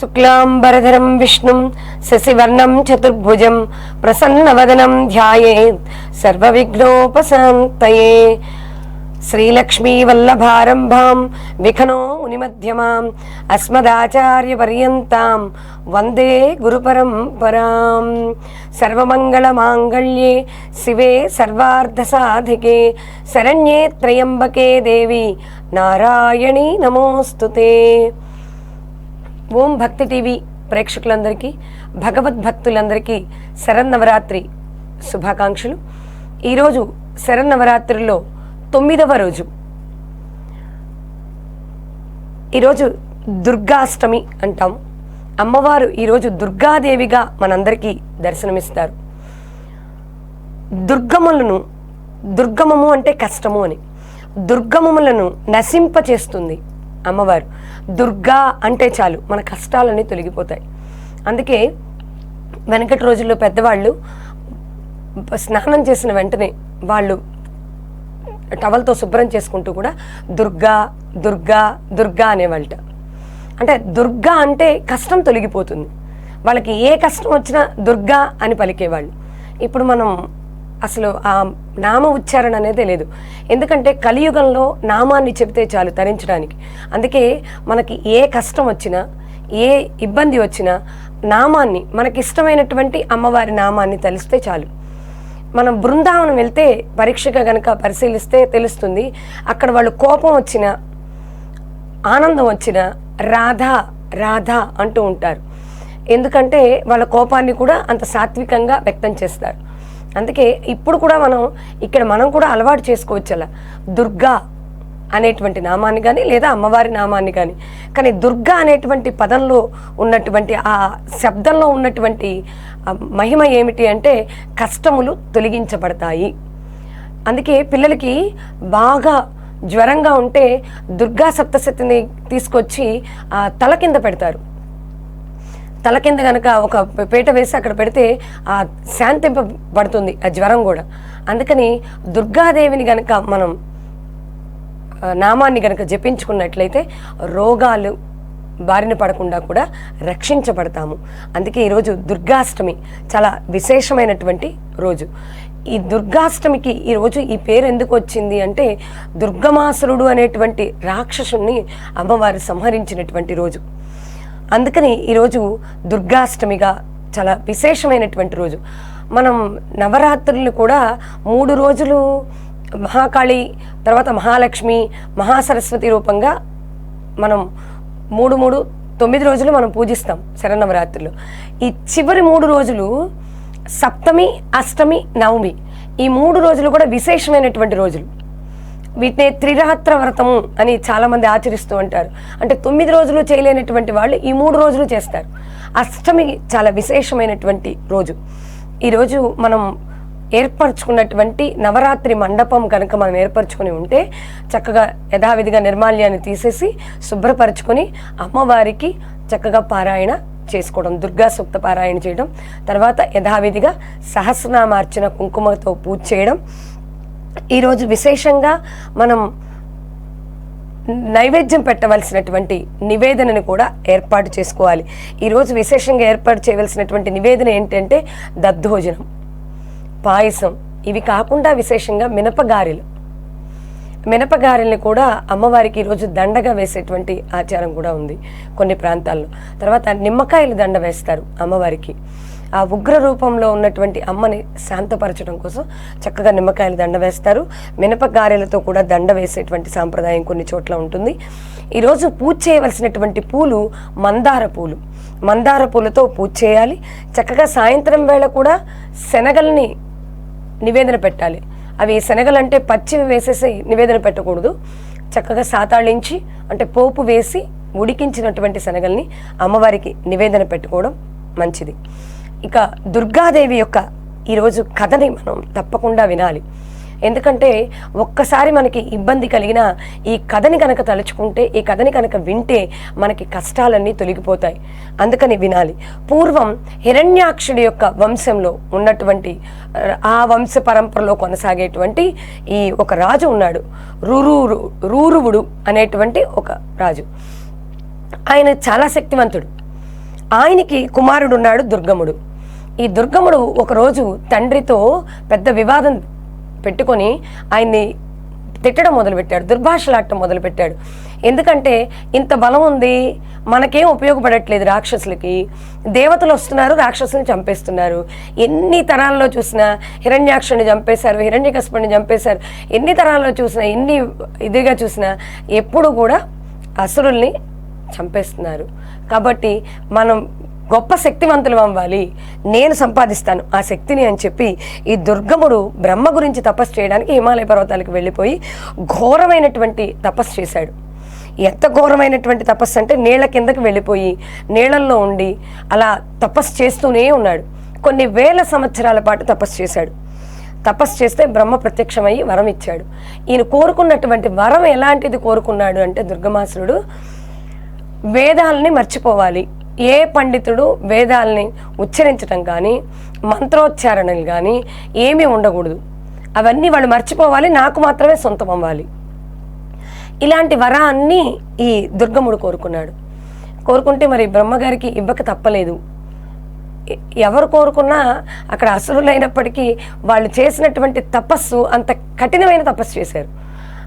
శుక్లాంబరధరం విష్ణుం శశివర్ణం చతుర్భుజం ప్రసన్నవదనం ధ్యాయేత్ సర్వవిఘ్నోపశాంతయే. శ్రీలక్ష్మీవల్లభారంభాం విఖనో మునిమధ్యమాం అస్మదాచార్యపర్యంతాం వందే గురుపరంపరాం. సర్వమంగళమాంగళ్యే శివే సర్వార్ధసాధికే. శరణ్యే త్రయంబకే దేవి. నారాయణీ నమోస్తుతే. ఓం భక్తి టీవీ ప్రేక్షకులందరికీ భగవద్భక్తులందరికీ శరన్నవరాత్రి శుభాకాంక్షలు. ఈరోజు శరన్నవరాత్రిలో తొమ్మిదవ రోజు. ఈరోజు దుర్గాష్టమి అంటాం. అమ్మవారు ఈరోజు దుర్గాదేవిగా మనందరికీ దర్శనమిస్తారు. దుర్గములను దుర్గమము అంటే కష్టము అని. దుర్గమములను నశింపచేస్తుంది అమ్మవారు. దుర్గా అంటే చాలు. మన కష్టాలన్నీ తొలగిపోతాయి. అందుకే వెనకటి రోజుల్లో పెద్దవాళ్ళు స్నానం చేసిన వెంటనే వాళ్ళు టవల్తో శుభ్రం చేసుకుంటూ కూడా దుర్గా దుర్గా దుర్గా అనేవాళ్ళట. అంటే దుర్గా అంటే కష్టం తొలగిపోతుంది. వాళ్ళకి ఏ కష్టం వచ్చినా దుర్గా అని పలికేవాళ్ళు. ఇప్పుడు మనం అసలు ఆ నామ ఉచ్చారణ అనేది లేదు ఎందుకంటే కలియుగంలో నామాన్ని చెబితే చాలు తరించడానికి. అందుకే మనకి ఏ కష్టం వచ్చినా ఏ ఇబ్బంది వచ్చినా నామాన్ని మనకి ఇష్టమైనటువంటి అమ్మవారి నామాన్ని తలిస్తే చాలు. మనం బృందావనం వెళ్తే పరీక్షగా గనక పరిశీలిస్తే తెలుస్తుంది అక్కడ వాళ్ళు కోపం వచ్చిన ఆనందం వచ్చిన రాధా రాధా అంటూ ఉంటారు. ఎందుకంటే వాళ్ళ కోపాన్ని కూడా అంత సాత్వికంగా వ్యక్తం చేస్తారు. అందుకే ఇప్పుడు కూడా మనం ఇక్కడ మనం కూడా అలవాటు చేసుకోవచ్చు అలా దుర్గా అనేటువంటి నామాన్ని కానీ లేదా అమ్మవారి నామాన్ని కానీ కానీ దుర్గా అనేటువంటి పదంలో ఉన్నటువంటి ఆ శబ్దంలో ఉన్నటువంటి మహిమ ఏమిటి అంటే కష్టములు తొలగించబడతాయి. అందుకే పిల్లలకి బాగా జ్వరంగా ఉంటే దుర్గా సప్తశతిని తీసుకొచ్చి ఆ తల కింద పెడతారు. తల కింద కనుక ఒక పీట వేసి అక్కడ పెడితే ఆ శాంతింపబడుతుంది ఆ జ్వరం కూడా. అందుకని దుర్గాదేవిని గనక మనం నామాన్ని గనక జపించుకున్నట్లయితే రోగాలు బారిన పడకుండా కూడా రక్షించబడతాము. అందుకే ఈరోజు దుర్గాష్టమి చాలా విశేషమైనటువంటి రోజు. ఈ దుర్గాష్టమికి ఈరోజు ఈ పేరు ఎందుకు వచ్చింది అంటే దుర్గమాసురుడు అనేటువంటి రాక్షసుని అమ్మవారు సంహరించినటువంటి రోజు. అందుకని ఈరోజు దుర్గాష్టమిగా చాలా విశేషమైనటువంటి రోజు. మనం నవరాత్రులు కూడా మూడు రోజులు మహాకాళి తర్వాత మహాలక్ష్మి మహాసరస్వతి రూపంగా మనం మూడు మూడు తొమ్మిది రోజులు మనం పూజిస్తాం శరణవరాత్రులు ఈ చివరి మూడు రోజులు సప్తమి అష్టమి నవమి ఈ మూడు రోజులు కూడా విశేషమైనటువంటి రోజులు. వీటిని త్రిరాత్ర వ్రతము అని చాలామంది ఆచరిస్తూ ఉంటారు. అంటే తొమ్మిది రోజులు చేయలేనటువంటి వాళ్ళు ఈ మూడు రోజులు చేస్తారు. అష్టమి చాలా విశేషమైనటువంటి రోజు. ఈరోజు మనం ఏర్పరచుకున్నటువంటి నవరాత్రి మండపం కనుక మనం ఏర్పరచుకొని ఉంటే చక్కగా యథావిధిగా నిర్మాల్యాన్ని తీసేసి శుభ్రపరచుకొని అమ్మవారికి చక్కగా పారాయణ చేసుకోవడం దుర్గా సూక్త పారాయణ చేయడం తర్వాత యథావిధిగా సహస్రనామార్చన కుంకుమతో పూజ చేయడం ఈరోజు విశేషంగా మనం నైవేద్యం పెట్టవలసినటువంటి నివేదనని కూడా ఏర్పాటు చేసుకోవాలి. ఈరోజు విశేషంగా ఏర్పాటు చేయవలసినటువంటి నివేదన ఏంటంటే దద్దోజనం పాయసం. ఇవి కాకుండా విశేషంగా మినపగారెలు. మినపగారెల్ని కూడా అమ్మవారికి ఈరోజు దండగా వేసేటువంటి ఆచారం కూడా ఉంది కొన్ని ప్రాంతాల్లో. తర్వాత నిమ్మకాయలు దండ వేస్తారు అమ్మవారికి. ఆ ఉగ్ర రూపంలో ఉన్నటువంటి అమ్మని శాంతపరచడం కోసం చక్కగా నిమ్మకాయలు దండ వేస్తారు. మినపగారెలతో కూడా దండ వేసేటువంటి సాంప్రదాయం కొన్ని చోట్ల ఉంటుంది. ఈరోజు పూజ చేయవలసినటువంటి పూలు మందార పూలు. మందార పూలతో పూజ చేయాలి. చక్కగా సాయంత్రం వేళ కూడా శనగల్ని నివేదన పెట్టాలి. అవి శనగలు అంటే పచ్చివి వేసేసి నివేదన పెట్టకూడదు. చక్కగా సాతాళించి అంటే పోపు వేసి ఉడికించినటువంటి శనగల్ని అమ్మవారికి నివేదన పెట్టుకోవడం మంచిది. ఇక దుర్గాదేవి యొక్క ఈరోజు కథని మనం తప్పకుండా వినాలి. ఎందుకంటే ఒక్కసారి మనకి ఇబ్బంది కలిగిన ఈ కథని కనుక తలుచుకుంటే ఈ కథని కనుక వింటే మనకి కష్టాలన్నీ తొలగిపోతాయి. అందుకని వినాలి. పూర్వం హిరణ్యాక్షుడి యొక్క వంశంలో ఉన్నటువంటి ఆ వంశ పరంపరలో కొనసాగేటువంటి ఈ ఒక రాజు ఉన్నాడు. రూరూరు రూరువుడు అనేటువంటి ఒక రాజు. ఆయన చాలా శక్తివంతుడు. ఆయనకి కుమారుడు ఉన్నాడు దుర్గముడు. ఈ దుర్గముడు ఒకరోజు తండ్రితో పెద్ద వివాదం పెట్టుకొని ఆయన్ని తిట్టడం మొదలుపెట్టాడు దుర్భాషలాడటం మొదలుపెట్టాడు. ఎందుకంటే ఇంత బలం ఉంది మనకేం ఉపయోగపడట్లేదు రాక్షసులకి. దేవతలు వస్తున్నారు రాక్షసుని చంపేస్తున్నారు. ఎన్ని తరాల్లో చూసినా హిరణ్యాక్షుని చంపేశారు హిరణ్యకస్పుని చంపేశారు. ఎన్ని తరాల్లో చూసినా ఎన్ని ఇదిగా చూసినా ఎప్పుడు కూడా అసురుల్ని చంపేస్తున్నారు. కాబట్టి మనం గొప్ప శక్తివంతులు అవ్వాలి. నేను సంపాదిస్తాను ఆ శక్తిని అని చెప్పి ఈ దుర్గముడు బ్రహ్మ గురించి తపస్సు చేయడానికి హిమాలయ పర్వతాలకు వెళ్ళిపోయి ఘోరమైనటువంటి తపస్సు చేశాడు. ఎంత ఘోరమైనటువంటి తపస్సు అంటే నీళ్ళ కిందకి వెళ్ళిపోయి నీళ్ళల్లో ఉండి అలా తపస్సు చేస్తూనే ఉన్నాడు. కొన్ని వేల సంవత్సరాల పాటు తపస్సు చేశాడు. తపస్సు చేస్తే బ్రహ్మ ప్రత్యక్షమయ్యి వరం ఇచ్చాడు. ఈయన కోరుకున్నటువంటి వరం ఎలాంటిది కోరుకున్నాడు అంటే దుర్గమాసురుడు వేదాలని మర్చిపోవాలి. ఏ పండితుడు వేదాలని ఉచ్చరించడం కానీ మంత్రోచ్చారణలు కానీ ఏమీ ఉండకూడదు. అవన్నీ వాళ్ళు మర్చిపోవాలి నాకు మాత్రమే సొంతం అవ్వాలి ఇలాంటి వరాన్ని ఈ దుర్గముడు కోరుకున్నాడు. కోరుకుంటే మరి బ్రహ్మగారికి ఇవ్వక తప్పలేదు. ఎవరు కోరుకున్నా అక్కడ అసురులైనప్పటికీ వాళ్ళు చేసినటువంటి తపస్సు అంత కఠినమైన తపస్సు చేశారు.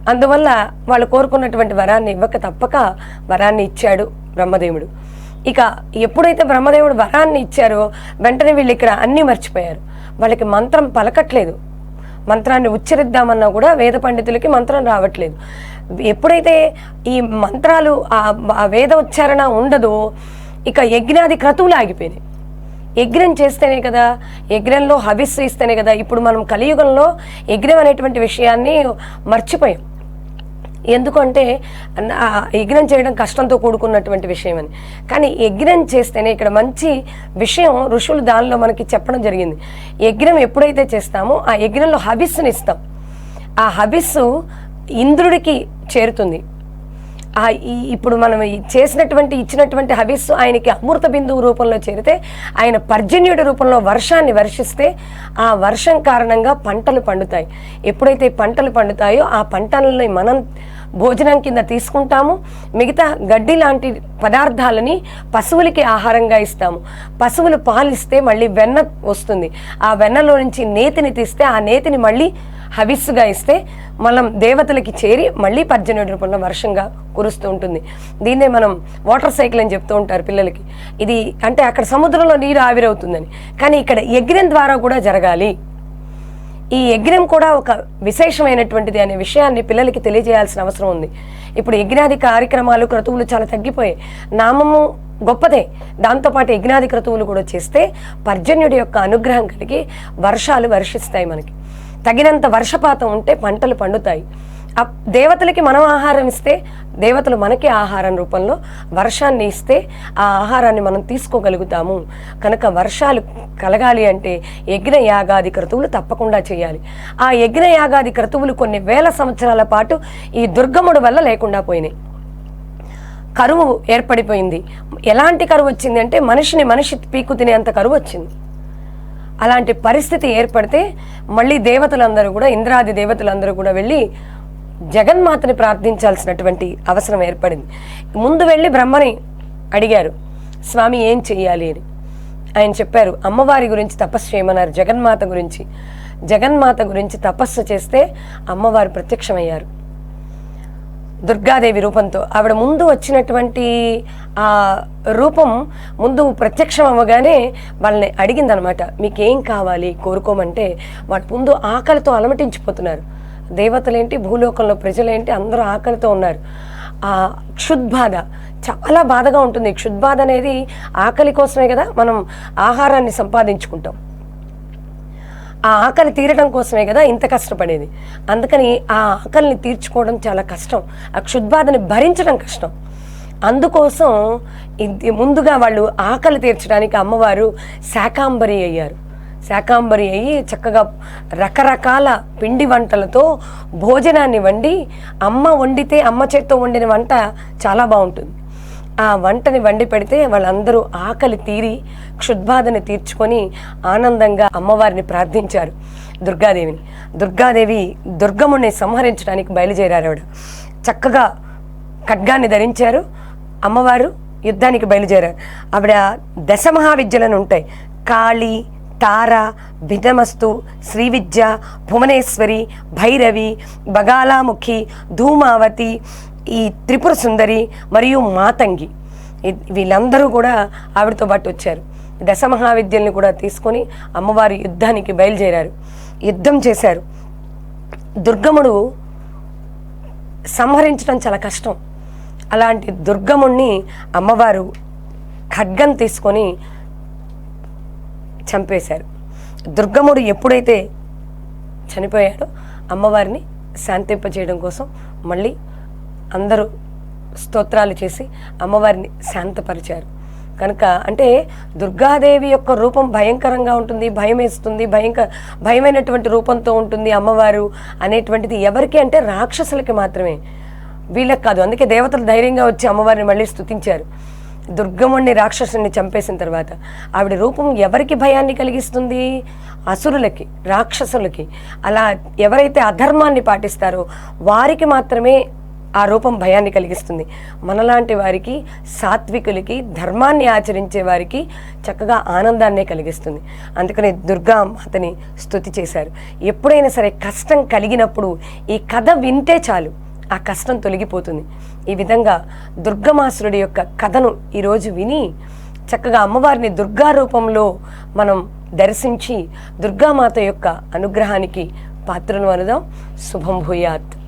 అందువల్ల వాళ్ళు కోరుకున్నటువంటి వరాన్ని ఇవ్వక తప్పక వరాన్ని ఇచ్చాడు బ్రహ్మదేవుడు. ఇక ఎప్పుడైతే బ్రహ్మదేవుడు వరాన్ని ఇచ్చారో వెంటనే వీళ్ళు ఇక్కడ అన్నీ మర్చిపోయారు. వాళ్ళకి మంత్రం పలకట్లేదు. మంత్రాన్ని ఉచ్చరిద్దామన్నా కూడా వేద పండితులకి మంత్రం రావట్లేదు. ఎప్పుడైతే ఈ మంత్రాలు ఆ వేద ఉచ్చారణ ఉండదో ఇక యజ్ఞాది క్రతువులు ఆగిపోయినాయి. యజ్ఞం చేస్తేనే కదా యజ్ఞంలో హవిస్సు ఇస్తేనే కదా ఇప్పుడు మనం కలియుగంలో యజ్ఞం అనేటువంటి విషయాన్ని మర్చిపోయాం. ఎందుకంటే ఆ యజ్ఞం చేయడం కష్టంతో కూడుకున్నటువంటి విషయం అని. కానీ యజ్ఞం చేస్తేనే ఇక్కడ మంచి విషయం ఋషులు దానిలో మనకి చెప్పడం జరిగింది. యజ్ఞం ఎప్పుడైతే చేస్తామో ఆ యజ్ఞంలో హవిస్సుని ఇస్తాం. ఆ హబిస్సు ఇంద్రుడికి చేరుతుంది. ఇప్పుడు మనం చేసినటువంటి ఇచ్చినటువంటి హవిస్సు ఆయనకి అమృత బిందువు రూపంలో చేరితే ఆయన పర్జన్యుడి రూపంలో వర్షాన్ని వర్షిస్తే ఆ వర్షం కారణంగా పంటలు పండుతాయి. ఎప్పుడైతే పంటలు పండుతాయో ఆ పంటలని మనం భోజనం కింద తీసుకుంటాము. మిగతా గడ్డి లాంటి పదార్థాలని పశువులకి ఆహారంగా ఇస్తాము. పశువులు పాలిస్తే మళ్ళీ వెన్న వస్తుంది. ఆ వెన్నలో నుంచి నేతిని తీస్తే ఆ నేతిని మళ్ళీ హవిస్సుగా ఇస్తే మనం దేవతలకి చేరి మళ్ళీ పద్దెనిమిది రూపంలో వర్షంగా కురుస్తూ ఉంటుంది. దీన్నే మనం వాటర్ సైకిల్ అని చెప్తూ ఉంటారు పిల్లలకి. ఇది అంటే అక్కడ సముద్రంలో నీరు ఆవిరవుతుందని. కానీ ఇక్కడ యజ్ఞం ద్వారా కూడా జరగాలి. ఈ యజ్ఞం కూడా ఒక విశేషమైనటువంటిది అనే విషయాన్ని పిల్లలకి తెలియజేయాల్సిన అవసరం ఉంది. ఇప్పుడు యజ్ఞాది కార్యక్రమాలు క్రతువులు చాలా తగ్గిపోయాయి. నామము గొప్పదే. దాంతోపాటు యజ్ఞాది క్రతువులు కూడా చేస్తే పర్జన్యుడి యొక్క అనుగ్రహం కలిగి వర్షాలు వర్షిస్తాయి మనకి. తగినంత వర్షపాతం ఉంటే పంటలు పండుతాయి. దేవతలకి మనం ఆహారం ఇస్తే దేవతలు మనకి ఆహారం రూపంలో వర్షాన్ని ఇస్తే ఆ ఆహారాన్ని మనం తీసుకోగలుగుతాము. కనుక వర్షాలు కలగాలి అంటే యజ్ఞ యాగాది క్రతువులు తప్పకుండా చేయాలి. ఆ యజ్ఞ యాగాది క్రతువులు కొన్ని వేల సంవత్సరాల పాటు ఈ దుర్గముడు వల్ల లేకుండా పోయినాయి. కరువు ఏర్పడిపోయింది. ఎలాంటి కరువు వచ్చింది అంటే మనిషిని మనిషి పీకు తినేంత కరువు వచ్చింది. అలాంటి పరిస్థితి ఏర్పడితే మళ్ళీ దేవతలందరూ కూడా ఇంద్రాది దేవతలందరూ కూడా వెళ్ళి జగన్మాతని ప్రార్థించాల్సినటువంటి అవసరం ఏర్పడింది. ముందు వెళ్ళి బ్రహ్మని అడిగారు స్వామి ఏం చెయ్యాలి? అని. ఆయన చెప్పారు అమ్మవారి గురించి తపస్సు చేయమన్నారు జగన్మాత గురించి. జగన్మాత గురించి తపస్సు చేస్తే అమ్మవారు ప్రత్యక్షమయ్యారు. దుర్గాదేవి రూపంతో ఆవిడ ముందు వచ్చినటువంటి ఆ రూపం ముందు ప్రత్యక్షం అవ్వగానే వాళ్ళని అడిగిందనమాట మీకేం కావాలి? కోరుకోమంటే వాటి ముందు ఆకలితో అలమటించిపోతున్నారు. దేవతలేంటి భూలోకంలో ప్రజలేంటి అందరూ ఆకలితో ఉన్నారు. ఆ క్షుద్బాధ చాలా బాధగా ఉంటుంది. క్షుద్బాధ అనేది ఆకలి కోసమే కదా మనం ఆహారాన్ని సంపాదించుకుంటాం. ఆ ఆకలి తీరడం కోసమే కదా ఇంత కష్టపడేది. అందుకని ఆ ఆకలిని తీర్చుకోవడం చాలా కష్టం. ఆ క్షుద్బాధని భరించడం కష్టం. అందుకోసం ఇది ముందుగా వాళ్ళు ఆకలి తీర్చడానికి అమ్మవారు శాకాంబరి అయ్యారు. శాకాంబరి అయ్యి చక్కగా రకరకాల పిండి వంటలతో భోజనాన్ని వండి అమ్మ వండితే అమ్మ చేత్తో వండిన వంట చాలా బాగుంటుంది. ఆ వంటని వండి పెడితే వాళ్ళందరూ ఆకలి తీరి క్షుద్బాధని తీర్చుకొని ఆనందంగా అమ్మవారిని ప్రార్థించారు దుర్గాదేవిని. దుర్గాదేవి దుర్గముని సంహరించడానికి బయలుదేరారు ఆవిడ. చక్కగా ఖడ్గాన్ని ధరించారు. అమ్మవారు యుద్ధానికి బయలుదేరారు. ఆవిడ దశ మహావిద్యలను ఉంటాయి. కాళీ తార భిన్నమస్తు శ్రీవిద్య భువనేశ్వరి భైరవి బగాలాముఖి ధూమావతి ఈ త్రిపుర సుందరి మరియు మాతంగి. వీళ్ళందరూ కూడా ఆవిడతో పాటు వచ్చారు. దశ మహావిద్యల్ని కూడా తీసుకొని అమ్మవారి యుద్ధానికి బయలుదేరారు. యుద్ధం చేశారు. దుర్గముడు సంహరించడం చాలా కష్టం. అలాంటి దుర్గముణ్ణి అమ్మవారు ఖడ్గం తీసుకొని చంపేశారు. దుర్గముడు ఎప్పుడైతే చనిపోయాడో అమ్మవారిని శాంతింపచేయడం కోసం మళ్ళీ అందరూ స్తోత్రాలు చేసి అమ్మవారిని శాంతపరిచారు. కనుక అంటే దుర్గాదేవి యొక్క రూపం భయంకరంగా ఉంటుంది భయం వేస్తుంది భయంకర భయమైనటువంటి రూపంతో ఉంటుంది అమ్మవారు అనేటువంటిది ఎవరికి అంటే రాక్షసులకి మాత్రమే. వీళ్ళకి కాదు. అందుకే దేవతలు ధైర్యంగా వచ్చి అమ్మవారిని మళ్ళీ స్తుతించారు. దుర్గముణ్ణి రాక్షసుని చంపేసిన తర్వాత ఆవిడ రూపం ఎవరికి భయాన్ని కలిగిస్తుంది? అసురులకి రాక్షసులకి. అలా ఎవరైతే అధర్మాన్ని పాటిస్తారో వారికి మాత్రమే ఆ రూపం భయాన్ని కలిగిస్తుంది. మనలాంటి వారికి సాత్వికులకి ధర్మాన్ని ఆచరించే వారికి చక్కగా ఆనందాన్నే కలిగిస్తుంది. అందుకని దుర్గా మాతని స్థుతి చేశారు. ఎప్పుడైనా సరే కష్టం కలిగినప్పుడు ఈ కథ వింటే చాలు. ఆ కష్టం తొలగిపోతుంది. ఈ విధంగా దుర్గమాసురుడి యొక్క కథను ఈరోజు విని చక్కగా అమ్మవారిని దుర్గా రూపంలో మనం దర్శించి దుర్గామాత యొక్క అనుగ్రహానికి పాత్రను అనుదాం శుభం భూయాత్.